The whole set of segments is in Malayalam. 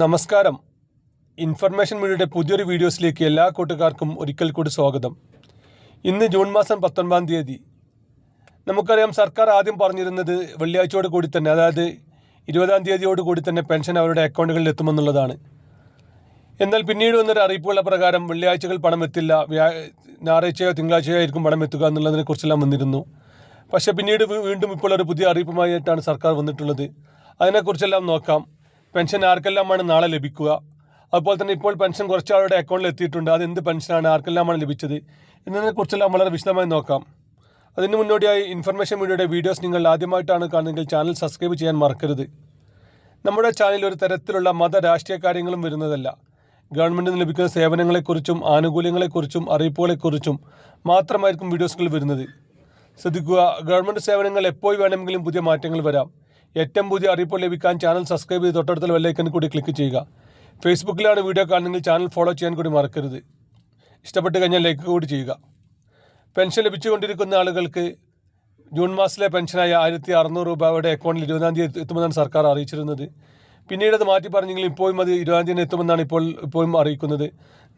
നമസ്കാരം. ഇൻഫർമേഷൻ മീഡിയയുടെ പുതിയൊരു വീഡിയോസിലേക്ക് എല്ലാ കൂട്ടുകാർക്കും ഒരിക്കൽ കൂടി സ്വാഗതം. ഇന്ന് ജൂൺ മാസം പത്തൊൻപതാം തീയതി. നമുക്കറിയാം സർക്കാർ ആദ്യം പറഞ്ഞിരുന്നത് വെള്ളിയാഴ്ചയോട് കൂടി തന്നെ അതായത് ഇരുപതാം തീയതിയോട് കൂടി തന്നെ പെൻഷൻ അവരുടെ അക്കൗണ്ടുകളിൽ എത്തുമെന്നുള്ളതാണ്. എന്നാൽ പിന്നീട് വന്നൊരു അറിയിപ്പുള്ള പ്രകാരം വെള്ളിയാഴ്ചകൾ പണം എത്തില്ല വ്യാ ഞായറാഴ്ചയോ തിങ്കളാഴ്ചയോ ആയിരിക്കും പണം എത്തുക എന്നുള്ളതിനെ കുറിച്ചെല്ലാം വന്നിരുന്നു. പക്ഷേ പിന്നീട് വീണ്ടും ഇപ്പോൾ ഒരു പുതിയ അറിയിപ്പുമായിട്ടാണ് സർക്കാർ വന്നിട്ടുള്ളത്. അതിനെക്കുറിച്ചെല്ലാം നോക്കാം. പെൻഷൻ ആർക്കെല്ലാമാണ് നാളെ ലഭിക്കുക? അതുപോലെ തന്നെ ഇപ്പോൾ പെൻഷൻ കുറച്ച് ആളുടെ അക്കൗണ്ടിൽ എത്തിയിട്ടുണ്ട്. അത് എന്ത് പെൻഷനാണ് ആർക്കെല്ലാമാണ് ലഭിച്ചത്? എന്നതിനെക്കുറിച്ചെല്ലാം വളരെ വിശദമായി നോക്കാം. അതിന് മുന്നോടിയായി ഇൻഫർമേഷൻ വീഡിയോയുടെ വീഡിയോസ് നിങ്ങൾ ആദ്യമായിട്ടാണ് കാണുന്നതെങ്കിൽ ചാനൽ സബ്സ്ക്രൈബ് ചെയ്യാൻ മറക്കരുത്. നമ്മുടെ ചാനലിൽ ഒരു തരത്തിലുള്ള മത രാഷ്ട്രീയ കാര്യങ്ങളും വരുന്നതല്ല. ഗവൺമെന്റിൽ നിന്ന് ലഭിക്കുന്ന സേവനങ്ങളെക്കുറിച്ചും ആനുകൂല്യങ്ങളെക്കുറിച്ചും അറിയിപ്പുകളെക്കുറിച്ചും മാത്രമായിരിക്കും വീഡിയോസുകൾ വരുന്നത്. ശ്രദ്ധിക്കുക ഗവൺമെന്റ് സേവനങ്ങൾ എപ്പോൾ വേണമെങ്കിലും പുതിയ മാറ്റങ്ങൾ വരാം. ഏറ്റവും പുതിയ അറിയിപ്പ് ലഭിക്കാൻ ചാനൽ സബ്സ്ക്രൈബ് ചെയ്ത് തൊട്ടടുത്തുള്ള വെല്ലൈക്കൻ കൂടി ക്ലിക്ക് ചെയ്യുക. ഫേസ്ബുക്കിലാണ് വീഡിയോ കാണുന്നതെങ്കിൽ ചാനൽ ഫോളോ ചെയ്യാൻ കൂടി മറക്കരുത്. ഇഷ്ടപ്പെട്ട് കഴിഞ്ഞാൽ ലൈക്ക് കൂടി ചെയ്യുക. പെൻഷൻ ലഭിച്ചുകൊണ്ടിരിക്കുന്ന ആളുകൾക്ക് ജൂൺ മാസത്തിലെ പെൻഷനായ ആയിരത്തി അറുന്നൂറ് രൂപ അവരുടെ അക്കൗണ്ടിൽ ഇരുപതാം തീയതി എത്തുമെന്നാണ് സർക്കാർ അറിയിച്ചിരുന്നത്. പിന്നീട് അത് മാറ്റി പറഞ്ഞെങ്കിലും ഇപ്പോഴും അത് ഇരുപതാം തീയതി എത്തുമെന്നാണ് ഇപ്പോൾ ഇപ്പോഴും അറിയിക്കുന്നത്.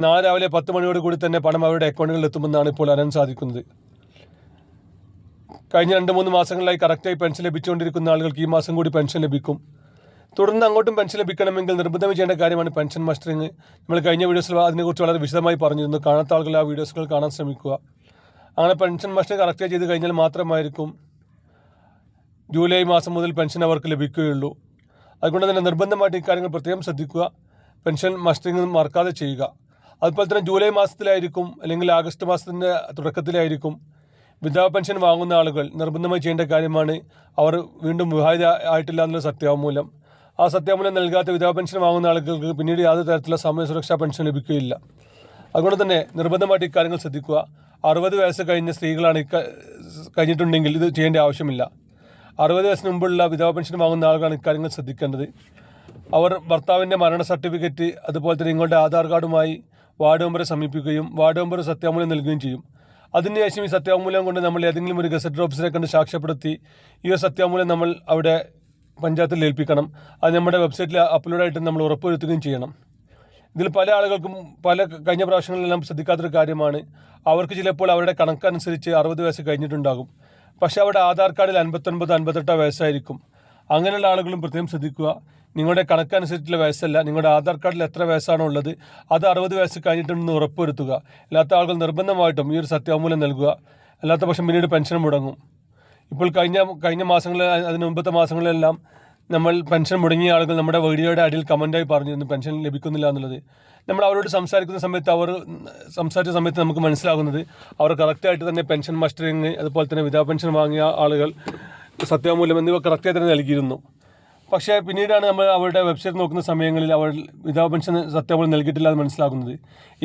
നാളെ രാവിലെ പത്ത് മണിയോട് കൂടി തന്നെ പണം അവരുടെ അക്കൗണ്ടുകളിൽ എത്തുമെന്നാണ് ഇപ്പോൾ അറിയാൻ സാധിക്കുന്നത്. കഴിഞ്ഞ രണ്ട് മൂന്ന് മാസങ്ങളിലായി കറക്റ്റായി പെൻഷൻ ലഭിച്ചുകൊണ്ടിരിക്കുന്ന ആളുകൾക്ക് ഈ മാസം കൂടി പെൻഷൻ ലഭിക്കും. തുടർന്ന് അങ്ങോട്ടും പെൻഷൻ ലഭിക്കണമെങ്കിൽ നിർബന്ധം ചെയ്യേണ്ട കാര്യമാണ് പെൻഷൻ മസ്റ്ററിങ് നമ്മൾ കഴിഞ്ഞ വീഡിയോസിൽ അതിനെക്കുറിച്ച് വളരെ വിശദമായി പറഞ്ഞിരുന്നു. കാണാത്ത ആളുകൾ ആ വീഡിയോസുകൾ കാണാൻ ശ്രമിക്കുക. അങ്ങനെ പെൻഷൻ മസ്റ്ററിങ് കറക്റ്റായി ചെയ്ത് കഴിഞ്ഞാൽ മാത്രമായിരിക്കും ജൂലൈ മാസം മുതൽ പെൻഷൻ അവർക്ക് ലഭിക്കുകയുള്ളൂ. അതുകൊണ്ട് തന്നെ നിർബന്ധമായിട്ട് ഇക്കാര്യങ്ങൾ പ്രത്യേകം ശ്രദ്ധിക്കുക. പെൻഷൻ മസ്റ്ററിങ് മറക്കാതെ ചെയ്യുക. അതുപോലെ തന്നെ ജൂലൈ മാസത്തിലായിരിക്കും അല്ലെങ്കിൽ ആഗസ്റ്റ് മാസത്തിന്റെ തുടക്കത്തിലായിരിക്കും വിധവാ പെൻഷൻ വാങ്ങുന്ന ആളുകൾ നിർബന്ധമായി ചെയ്യേണ്ട കാര്യമാണ് അവർ വീണ്ടും വിവാഹിത ആയിട്ടില്ല എന്നുള്ള സത്യവാങ്മൂലം ആ സത്യവാങ്മൂലം നൽകാത്ത വിധവാ പെൻഷൻ വാങ്ങുന്ന ആളുകൾക്ക് പിന്നീട് യാതൊരു തരത്തിലുള്ള സമയ സുരക്ഷാ പെൻഷൻ ലഭിക്കുകയില്ല. അതുകൊണ്ട് തന്നെ നിർബന്ധമായിട്ട് ഇക്കാര്യങ്ങൾ ശ്രദ്ധിക്കുക. അറുപത് വയസ്സ് കഴിഞ്ഞ സ്ത്രീകളാണ് ഇക്ക കഴിഞ്ഞിട്ടുണ്ടെങ്കിൽ ഇത് ചെയ്യേണ്ട ആവശ്യമില്ല. അറുപത് വയസ്സിന് മുമ്പുള്ള വിധവാ പെൻഷൻ വാങ്ങുന്ന ആളുകളാണ് ഇക്കാര്യങ്ങൾ ശ്രദ്ധിക്കേണ്ടത്. അവർ ഭർത്താവിന്റെ മരണ സർട്ടിഫിക്കറ്റ് അതുപോലെ തന്നെ നിങ്ങളുടെ ആധാർ കാർഡുമായി വാർഡ് മെമ്പറെ സമീപിക്കുകയും വാർഡ് മെമ്പർ സത്യാമൂലം നൽകുകയും ചെയ്യും. അതിനുശേഷം ഈ സത്യാമൂല്യം കൊണ്ട് നമ്മൾ ഏതെങ്കിലും ഒരു ഗസറ്റ് ഓഫീസറെ കണ്ട് സാക്ഷ്യപ്പെടുത്തി ഈ ഒരു സത്യാമൂല്യം നമ്മൾ അവിടെ പഞ്ചായത്തിൽ ഏൽപ്പിക്കണം. അത് നമ്മുടെ വെബ്സൈറ്റിൽ അപ്ലോഡ് ആയിട്ട് നമ്മൾ ഉറപ്പുവരുത്തുകയും ചെയ്യണം. ഇതിൽ പല ആളുകൾക്കും പല കഴിഞ്ഞ പ്രാവശ്യങ്ങളിലെല്ലാം ശ്രദ്ധിക്കാത്തൊരു കാര്യമാണ്. അവർക്ക് ചിലപ്പോൾ അവരുടെ കണക്കനുസരിച്ച് അറുപത് വയസ്സ് കഴിഞ്ഞിട്ടുണ്ടാകും. പക്ഷേ അവരുടെ ആധാർ കാർഡിൽ അൻപത്തൊൻപത് അൻപത്തെട്ടോ വയസ്സായിരിക്കും. അങ്ങനെയുള്ള ആളുകളും പ്രത്യേകം ശ്രദ്ധിക്കുക. നിങ്ങളുടെ കണക്കനുസരിച്ചുള്ള വയസ്സല്ല. നിങ്ങളുടെ ആധാർ കാർഡിൽ എത്ര വയസ്സാണോ ഉള്ളത് അത് അറുപത് വയസ്സ് കഴിഞ്ഞിട്ടുണ്ടെന്ന് ഉറപ്പുവരുത്തുക. അല്ലാത്ത ആളുകൾ നിർബന്ധമായിട്ടും ഈ ഒരു സത്യാമൂലം നൽകുക. അല്ലാത്ത പക്ഷം പിന്നീട് പെൻഷൻ മുടങ്ങും. ഇപ്പോൾ കഴിഞ്ഞ കഴിഞ്ഞ മാസങ്ങളിൽ അതിന് മുമ്പത്തെ മാസങ്ങളിലെല്ലാം നമ്മൾ പെൻഷൻ മുടങ്ങിയ ആളുകൾ നമ്മുടെ വീഡിയോയുടെ അടിയിൽ കമന്റായി പറഞ്ഞിരുന്നു പെൻഷൻ ലഭിക്കുന്നില്ല എന്നുള്ളത്. നമ്മൾ അവരോട് സംസാരിക്കുന്ന സമയത്ത് അവർ സംസാരിച്ച സമയത്ത് നമുക്ക് മനസ്സിലാകുന്നത് അവർ കറക്റ്റായിട്ട് തന്നെ പെൻഷൻ മസ്റ്ററിങ് അതുപോലെ തന്നെ വിധവാ പെൻഷൻ വാങ്ങിയ ആളുകൾ സത്യാമൂല്യം എന്നിവ കറക്റ്റായി തന്നെ നൽകിയിരുന്നു. പക്ഷേ പിന്നീടാണ് നമ്മൾ അവരുടെ വെബ്സൈറ്റ് നോക്കുന്ന സമയങ്ങളിൽ അവർ വിധവാ പെൻഷൻ സത്യാമൂല്യം നൽകിയിട്ടില്ല എന്ന് മനസ്സിലാക്കുന്നത്.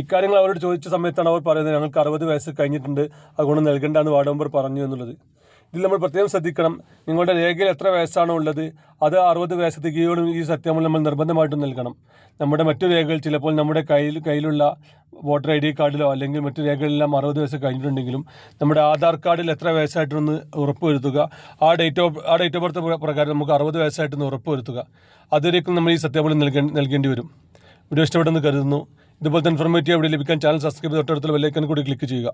ഇക്കാര്യങ്ങൾ അവരോട് ചോദിച്ച സമയത്താണ് അവർ പറയുന്നത് ഞങ്ങൾക്ക് അറുപത് വയസ്സ് കഴിഞ്ഞിട്ടുണ്ട് അതുകൊണ്ട് നൽകേണ്ട എന്ന് വാർഡ് മെമ്പർ പറഞ്ഞു എന്നുള്ളത്. ഇതിൽ നമ്മൾ പ്രത്യേകം ശ്രദ്ധിക്കണം. നിങ്ങളുടെ രേഖയിൽ എത്ര വയസ്സാണോ ഉള്ളത് അത് അറുപത് വയസ്സ് തികയോടും ഈ സത്യാമൂല്യം നമ്മൾ നിർബന്ധമായിട്ടും നൽകണം. നമ്മുടെ മറ്റു രേഖകൾ ചിലപ്പോൾ നമ്മുടെ കയ്യിൽ കയ്യിലുള്ള വോട്ടർ ഐ ഡി കാർഡിലോ അല്ലെങ്കിൽ മറ്റു രേഖകളിലെല്ലാം അറുപത് വയസ്സ് കഴിഞ്ഞിട്ടുണ്ടെങ്കിലും നമ്മുടെ ആധാർ കാർഡിൽ എത്ര വയസ്സായിട്ടൊന്ന് ഉറപ്പ് വരുത്തുക ആ ഡേറ്റ് ഓഫ് ആ ഡേറ്റ് ഓഫ് ബർത്ത് പ്രകാരം നമുക്ക് അറുപത് വയസ്സായിട്ടൊന്ന് ഉറപ്പ് വരുത്തുക അതുവരേക്കും നമ്മൾ ഈ സത്യാമൂല്യം നൽകേണ്ടി നൽകേണ്ടി വരും. വീഡിയോ ഇഷ്ടപ്പെട്ടെന്ന് കരുതുന്നു. ഇതുപോലത്തെ ഇൻഫർമേറ്റീവ് അവിടെ ലഭിക്കാൻ ചാനൽ സബ്സ്ക്രൈബ് തൊട്ടടുത്തുള്ള ബെല്ലൈക്കൻ കൂടി ക്ലിക്ക് ചെയ്യുക.